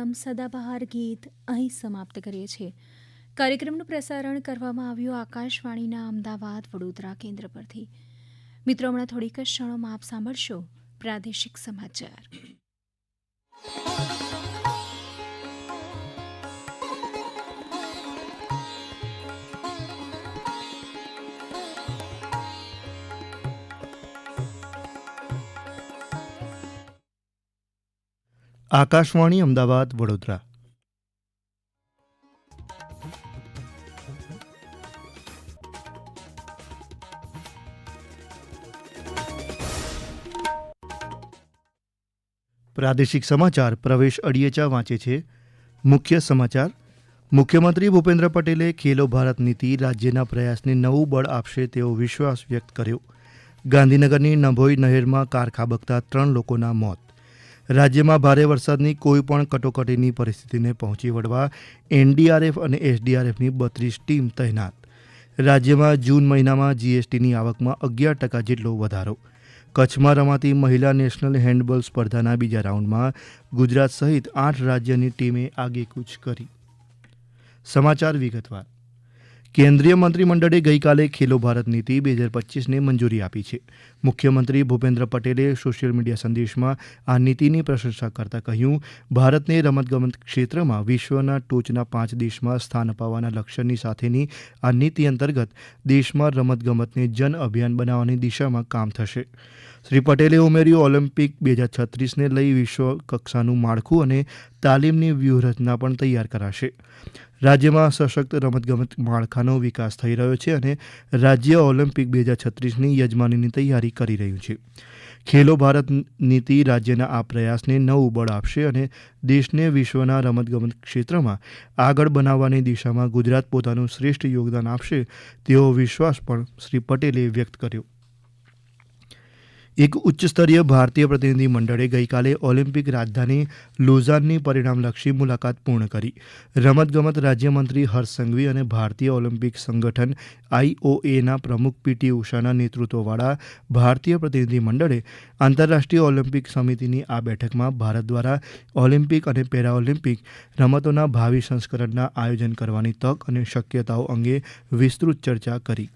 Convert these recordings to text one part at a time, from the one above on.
આમ સદાબહાર ગીત અહીં સમાપ્ત કરીએ છીએ. કાર્યક્રમનું પ્રસારણ કરવામાં આવ્યું આકાશવાણીના અમદાવાદ વડોદરા કેન્દ્ર પરથી. મિત્રો, હમણાં થોડીક જ ક્ષણોમાં આપ સાંભળશો પ્રાદેશિક સમાચાર. આકાશવાણી અમદાવાદ, વડોદરા. પ્રાદેશિક સમાચાર પ્રવેશ અડિયેચા વાંચે છે. મુખ્ય સમાચાર. મુખ્યમંત્રી ભૂપેન્દ્ર પટેલે ખેલો ભારત નીતિ રાજ્યના પ્રયાસને નવું બળ આપશે તેવો વિશ્વાસ વ્યક્ત કર્યો. ગાંધીનગરની નભોઈ નહેરમાં કાર ખાબકતા ત્રણ લોકોના મોત. રાજ્યમાં ભારે વરસાદની કોઈ પણ કટોકટીની પરિસ્થિતિને પહોંચી વળવા એનડીઆરએફ અને એસડીઆરએફની બત્રીસ ટીમ તૈનાત. રાજ્યમાં જૂન મહિનામાં જીએસટીની આવકમાં અગિયાર ટકા જેટલો વધારો. કચ્છમાં રમાતી મહિલા નેશનલ હેન્ડબોલ સ્પર્ધાના બીજા રાઉન્ડમાં ગુજરાત સહિત આઠ રાજ્યની ટીમે આગેકૂચ કરી. સમાચાર વિગતવાર. કેન્દ્રીય મંત્રીમંડળે ગઈકાલે ખેલો ભારત નીતિ બે હજાર પચીસને મંજૂરી આપી છે. મુખ્યમંત્રી ભૂપેન્દ્ર પટેલે સોશિયલ મીડિયા સંદેશમાં આ નીતિની પ્રશંસા કરતા કહ્યું, ભારતને રમતગમત ક્ષેત્રમાં વિશ્વના ટોચના પાંચ દેશમાં સ્થાન અપાવવાના લક્ષ્યની સાથેની આ નીતિ અંતર્ગત દેશમાં રમતગમતને જન અભિયાન બનાવવાની દિશામાં કામ થશે. શ્રી પટેલે ઉમેર્યું, ઓલિમ્પિક બે હજાર છત્રીસને લઈ વિશ્વ કક્ષાનું માળખું અને તાલીમની વ્યૂહરચના પણ તૈયાર કરાશે. રાજ્યમાં સશક્ત રમતગમત માળખાનો વિકાસ થઈ રહ્યો છે અને રાજ્ય ઓલિમ્પિક બે હજાર છત્રીસની યજમાનીની તૈયારી કરી રહ્યું છે. ખેલો ભારત નીતિ રાજ્યના આ પ્રયાસને નવું બળ આપશે અને દેશને વિશ્વના રમતગમત ક્ષેત્રમાં આગળ બનાવવાની દિશામાં ગુજરાત પોતાનું શ્રેષ્ઠ યોગદાન આપશે તેવો વિશ્વાસ પણ શ્રી પટેલે વ્યક્ત કર્યો. એક ઉચ્ચસ્તરીય ભારતીય પ્રતિનિધિ મંડળે ગઈકાલે ઓલિમ્પિક રાજધાની લુઝાનની પરિણામલક્ષી મુલાકાત પૂર્ણ કરી. રમતગમત રાજ્યમંત્રી હર્ષ સંઘવી અને ભારતીય ઓલિમ્પિક સંગઠન આઈઓએના પ્રમુખ પીટી ઉષાના નેતૃત્વવાળા ભારતીય પ્રતિનિધિ મંડળે આંતરરાષ્ટ્રીય ઓલિમ્પિક સમિતિની આ બેઠકમાં ભારત દ્વારા ઓલિમ્પિક અને પેરાઓલિમ્પિક રમતોના ભાવિ સંસ્કરણના આયોજન કરવાની તક અને શક્યતાઓ અંગે વિસ્તૃત ચર્ચા કરી.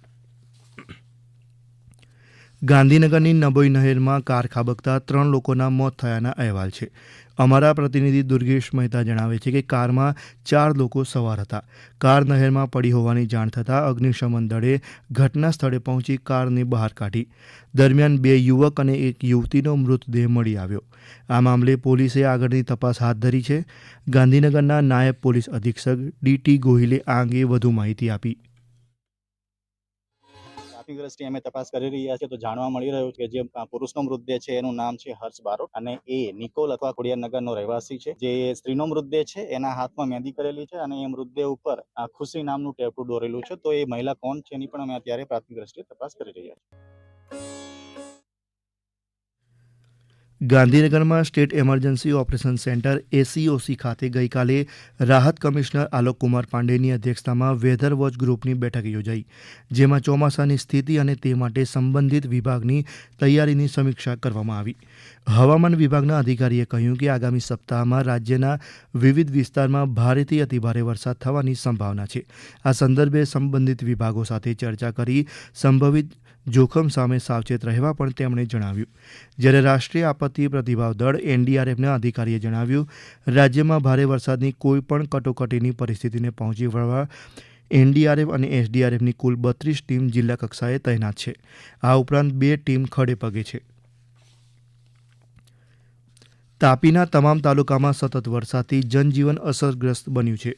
ગાંધીનગરની નબોઈ નહેરમાં કાર ખાબકતા ત્રણ લોકોના મોત થયાના અહેવાલ છે. અમારા પ્રતિનિધિ દુર્ગેશ મહેતા જણાવે છે કે કારમાં ચાર લોકો સવાર હતા. કાર નહેરમાં પડી હોવાની જાણ થતાં અગ્નિશમન દળે ઘટના સ્થળે પહોંચી કારને બહાર કાઢી. દરમિયાન બે યુવક અને એક યુવતીનો મૃતદેહ મળી આવ્યો. આ મામલે પોલીસે આગળની તપાસ હાથ ધરી છે. ગાંધીનગરના નાયબ પોલીસ અધિક્ષક ડીટી ગોહિલે આ અંગે વધુ માહિતી આપી. ટ્રાફિક દ્રષ્ટિએ અમે તપાસ કરી રહ્યા છીએ તો જાણવા મળી રહ્યું કે જે પુરુષનો મૃતદેહ છે એનું નામ છે હર્ષ બારોટ અને એ નિકોલ અથવા ખોડિયારનગરનો રહેવાસી છે. જે સ્ત્રીનો મૃતદેહ છે એના હાથમાં મહેંદી કરેલી છે અને એ મૃતદેહ ઉપર ખુશી નામનું ટેપુ દોરેલું છે. તો એ મહિલા કોણ છે એની પણ અમે અત્યારે પ્રાથમિક દ્રષ્ટિએ તપાસ કરી રહ્યા છીએ. ગાંધીનગરમાં state emergency operation centre SEOC ખાતે ગઈકાલે રાહત કમિશનર આલોક કુમાર પાંડેની અધ્યક્ષતામાં વેધર વોચ ગ્રુપની બેઠક યોજાઈ, જેમાં ચોમાસાની સ્થિતિ અને તે માટે સંબંધિત વિભાગની તૈયારીની સમીક્ષા કરવામાં આવી. હવામાન વિભાગના અધિકારીએ કહ્યું કે આગામી સપ્તાહમાં રાજ્યના વિવિધ વિસ્તારમાં ભારેથી અતિભારે વરસાદ થવાની સંભાવના છે. આ સંદર્ભે સંબંધિત વિભાગો સાથે ચર્ચા કરી સંભવિત જોખમ સામે સાવચેત રહેવા પણ તેમણે જણાવ્યું. જ્યારે રાષ્ટ્રીય આપત્તિ પ્રતિભાવ દળ એનડીઆરએફના અધિકારીએ જણાવ્યું, રાજ્યમાં ભારે વરસાદની કોઈપણ કટોકટીની પરિસ્થિતિને પહોંચી વળવા એનડીઆરએફ અને એસડીઆરએફની કુલ બત્રીસ ટીમ જિલ્લા કક્ષાએ તૈનાત છે. આ ઉપરાંત બે ટીમ ખડે પગે છે. તાપીના તમામ તાલુકામાં સતત વરસાદથી જનજીવન અસરગ્રસ્ત બન્યું છે.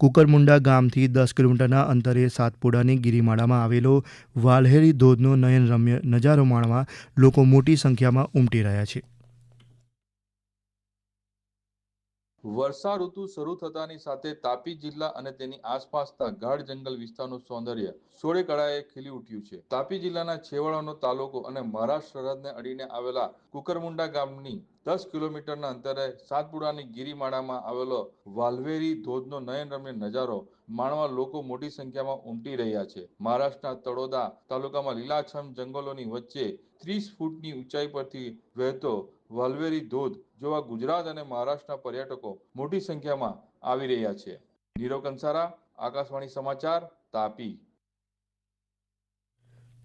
કુકરમુંડા ગામથી દસ કિલોમીટરના અંતરે સાતપુડાની ગિરિમાળામાં આવેલો વાલ્હેરી ધોધનો નયનરમ્ય નજારો માણવા લોકો મોટી સંખ્યામાં ઉમટી રહ્યા છે. વર્ષા ઋતુ શરૂ થતાની સાથે તાપી જિલ્લા અને તેની આસપાસના ગાઢ જંગલ વિસ્તારનું સૌંદર્ય સોળે કળાએ ખીલી ઉઠ્યું છે. તાપી જિલ્લાના છેવાડાનો તાલુકો અને મહારાષ્ટ્ર સરહદને અડીને આવેલા કુકરમુંડા ગામની દસ કિલોમીટરના અંતરે સાતપુડાની ગિરિમાળામાં આવેલો વાલ્વેરી ધોધનો નયનરમ્ય નજારો માણવા લોકો મોટી સંખ્યામાં ઉમટી રહ્યા છે. મહારાષ્ટ્રના તળોદા તાલુકામાં લીલાછમ જંગલોની વચ્ચે ત્રીસ ફૂટની ઊંચાઈ પરથી વહેતો વાલ્વેરી ધોધ જોવા ગુજરાત અને મહારાષ્ટ્રના પર્યટકો મોટી સંખ્યામાં આવી રહ્યા છે. નીરવ કંસારા, આકાશવાણી સમાચાર તાપી.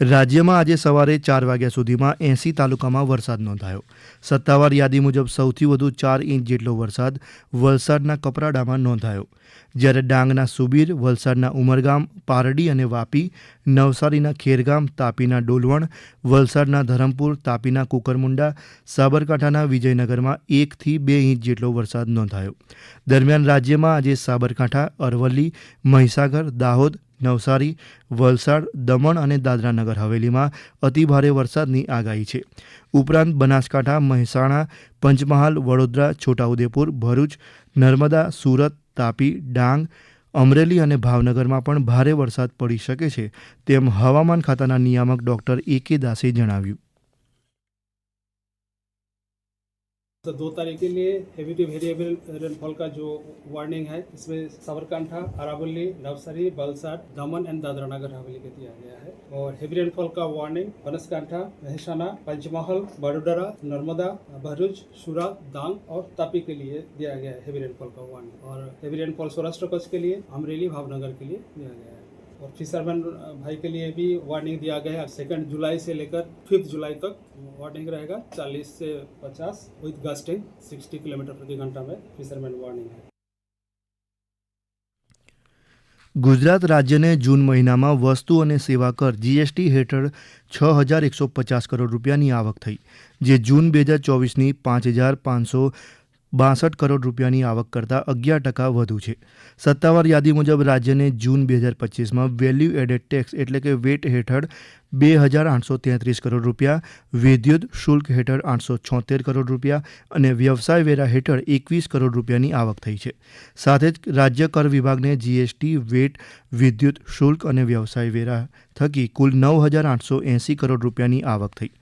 રાજ્યમાં આજે સવારે ચાર વાગ્યા સુધીમાં એંસી તાલુકામાં વરસાદ નોંધાયો. સત્તાવાર યાદી મુજબ સૌથી વધુ ચાર ઇંચ જેટલો વરસાદ વલસાડના કપરાડામાં નોંધાયો. જ્યારે ડાંગના સુબીર, વલસાડના ઉમરગામ, પારડી અને વાપી, નવસારીના ખેરગામ, તાપીના ડોલવણ, વલસાડના ધરમપુર, તાપીના કુકરમુંડા, સાબરકાંઠાના વિજયનગરમાં એકથી બે ઇંચ જેટલો વરસાદ નોંધાયો. દરમિયાન રાજ્યમાં આજે સાબરકાંઠા, અરવલ્લી, મહીસાગર, દાહોદ નવસારી, વલસાડ, દમણ અને દાદરાનગર હવેલીમાં અતિભારે વરસાદની આગાહી છે. ઉપરાંત બનાસકાંઠા, મહેસાણા, પંચમહાલ, વડોદરા, છોટાઉદેપુર, ભરૂચ, નર્મદા, સુરત, તાપી, ડાંગ, અમરેલી અને ભાવનગરમાં પણ ભારે વરસાદ પડી શકે છે તેમ હવામાન ખાતાના નિયામક ડોક્ટર એ કે દાસે જણાવ્યું. दो तारीख के लिए हेवी टू वेरिएबल रेनफॉल का जो वार्निंग है, इसमें साबरकांठा अरावली, नवसारी वलसाड दमन एंड दादरा नगर हवेली को दिया गया है। और हेवी रेनफॉल का वार्निंग बनसकांठा, महसाना, पंचमहल, बड़ोदरा, नर्मदा, भरूच, सूरत, दांग और तापी के लिए दिया गया है हेवी रेनफॉल का वार्निंग और हेवी रेनफॉल सौराष्ट्र कच्छ के लिए, अमरेली, भावनगर के लिए दिया गया है। और फिशरमैन भाई के लिए भी वार्निंग दिया गया है सेकंड जुलाई से लेकर फिफ्थ जुलाई तक वार्निंग रहेगा 40 से 50 विद गस्टिंग 60 किलोमीटर प्रति घंटा में फिशरमैन वार्निंग है ગુજરાત રાજ્યને જૂન મહિનામાં વસ્તુ અને સેવા કર જીએસટી હેઠળ છ હજાર એકસો પચાસ કરોડ રૂપિયાની આવક થઈ જે જૂન બે હજાર ચોવીસની પાંચ હજાર પાંચસો બાસઠ કરોડ રૂપિયાની આવક કરતાં અગિયાર ટકા વધુ છે. સત્તાવાર યાદી મુજબ રાજ્યને જૂન બે હજાર પચીસમાં વેલ્યુ એડેડ ટેક્સ એટલે કે વેટ હેઠળ બે હજાર આઠસો તેત્રીસ કરોડ રૂપિયા, વિદ્યુત શુલ્ક હેઠળ આઠસો છોતેર કરોડ રૂપિયા અને વ્યવસાય વેરા હેઠળ એકવીસ કરોડ રૂપિયાની આવક થઈ છે. સાથે જ રાજ્ય કર વિભાગને જીએસટી વેટ વિદ્યુત શુલ્ક અને વ્યવસાય વેરા થકી કુલ નવ હજાર આઠસો એંસી કરોડ રૂપિયાની આવક થઈ.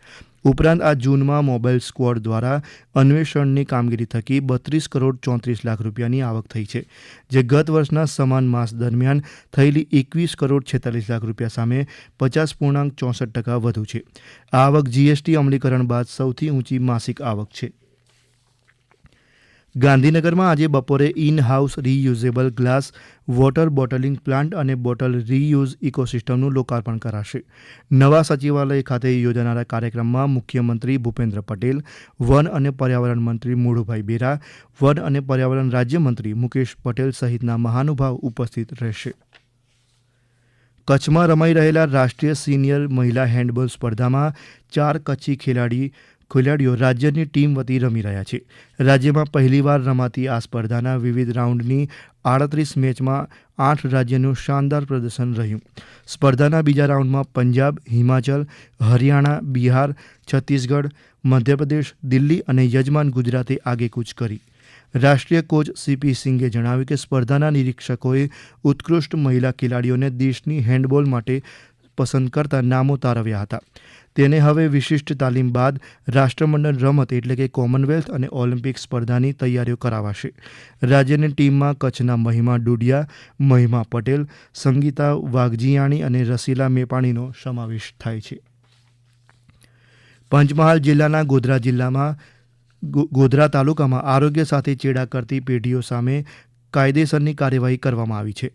ઉપરાંત આ જૂનમાં મોબાઈલ સ્ક્વોડ દ્વારા અન્વેષણની કામગીરી થકી બત્રીસ કરોડ ચોત્રીસ લાખ રૂપિયાની આવક થઈ છે, જે ગત વર્ષના સમાન માસ દરમિયાન થયેલી એકવીસ કરોડ છેતાલીસ લાખ રૂપિયા સામે પચાસ પૂર્ણાંક ચોસઠ ટકા વધુ છે. આ આવક જીએસટી અમલીકરણ બાદ સૌથી ઊંચી માસિક આવક છે. ગાંધીનગરમાં આજે બપોરે in house reusable glass water bottling plant અને બોટલ રીયુઝ ઇકોસિસ્ટમનું લોકાર્પણ કરાશે. નવા સચિવાલય ખાતે યોજાનારા કાર્યક્રમમાં મુખ્યમંત્રી ભૂપેન્દ્ર પટેલ, વન અને પર્યાવરણ મંત્રી મુળુભાઈ બેરા, વન અને પર્યાવરણ રાજ્યમંત્રી મુકેશ પટેલ સહિતના મહાનુભાવ ઉપસ્થિત રહેશે. કચ્છમાં રમાઈ રહેલા રાષ્ટ્રીય સિનિયર મહિલા હેન્ડબોલ સ્પર્ધામાં ચાર કચ્છી ખેલાડી ખેલાડીઓ રાજ્યની ટીમ વતી રમી રહ્યા છે. રાજ્યમાં પહેલીવાર રમાતી આ સ્પર્ધાના વિવિધ રાઉન્ડની આડત્રીસ મેચમાં આઠ રાજ્યનું શાનદાર પ્રદર્શન રહ્યું. સ્પર્ધાના બીજા રાઉન્ડમાં પંજાબ, હિમાચલ, હરિયાણા, બિહાર, છત્તીસગઢ, મધ્યપ્રદેશ, દિલ્હી અને યજમાન ગુજરાતે આગેકૂચ કરી. રાષ્ટ્રીય કોચ સીપી સિંઘે જણાવ્યું કે સ્પર્ધાના નિરીક્ષકોએ ઉત્કૃષ્ટ મહિલા ખેલાડીઓને દેશની હેન્ડબોલ માટે પસંદ કરતા નામો તારવ્યા હતા. તેને હવે વિશિષ્ટ તાલીમ બાદ રાષ્ટ્રમંડળ રમત એટલે કે કોમનવેલ્થ અને ઓલિમ્પિક સ્પર્ધાની તૈયારીઓ કરાવાશે. રાજ્યની ટીમમાં કચ્છના મહિમા ડુડિયા, મહિમા પટેલ, સંગીતા વાઘજીયાણી અને રસીલા મેપાણીનો સમાવેશ થાય છે. પંચમહાલ જિલ્લાના ગોધરા જિલ્લામાં ગોધરા તાલુકામાં આરોગ્ય સાથે ચેડા કરતી પેઢીઓ સામે કાયદેસરની કાર્યવાહી કરવામાં આવી છે.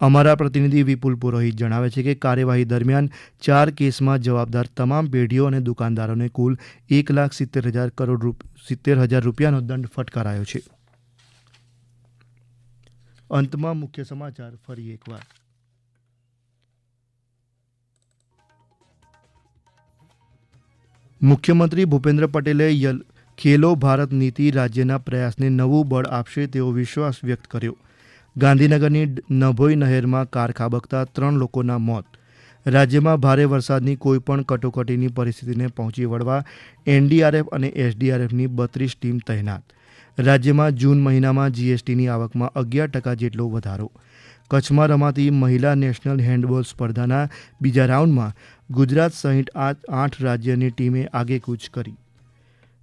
અમારા પ્રતિનિધિ વિપુલ પુરોહિત જણાવે છે કે કાર્યવાહી દરમિયાન ચાર કેસમાં જવાબદાર તમામ પેઢીઓ અને દુકાનદારોને કુલ એક લાખ સિત્તેર હજાર કરોડ સિત્તેર હજાર રૂપિયાનો દંડ ફટકારાયો છે. અંતમાં મુખ્ય સમાચાર ફરી એકવાર. મુખ્યમંત્રી ભૂપેન્દ્ર પટેલે ખેલો ભારત નીતિ રાજ્યના પ્રયાસને નવું બળ આપશે તેવો વિશ્વાસ વ્યક્ત કર્યો. ગાંધીનગરની નભોઈ નહેરમાં કાર ખાબકતા ત્રણ લોકોના મોત. રાજ્યમાં ભારે વરસાદની કોઈપણ કટોકટીની પરિસ્થિતિને પહોંચી વળવા એનડીઆરએફ અને એસડીઆરએફની બત્રીસ ટીમ તૈનાત. રાજ્યમાં જૂન મહિનામાં જીએસટીની આવકમાં અગિયાર ટકા જેટલો વધારો. કચ્છમાં રમાતી મહિલા નેશનલ હેન્ડબોલ સ્પર્ધાના બીજા રાઉન્ડમાં ગુજરાત સહિત આઠ રાજ્યની ટીમે આગેકૂચ કરી.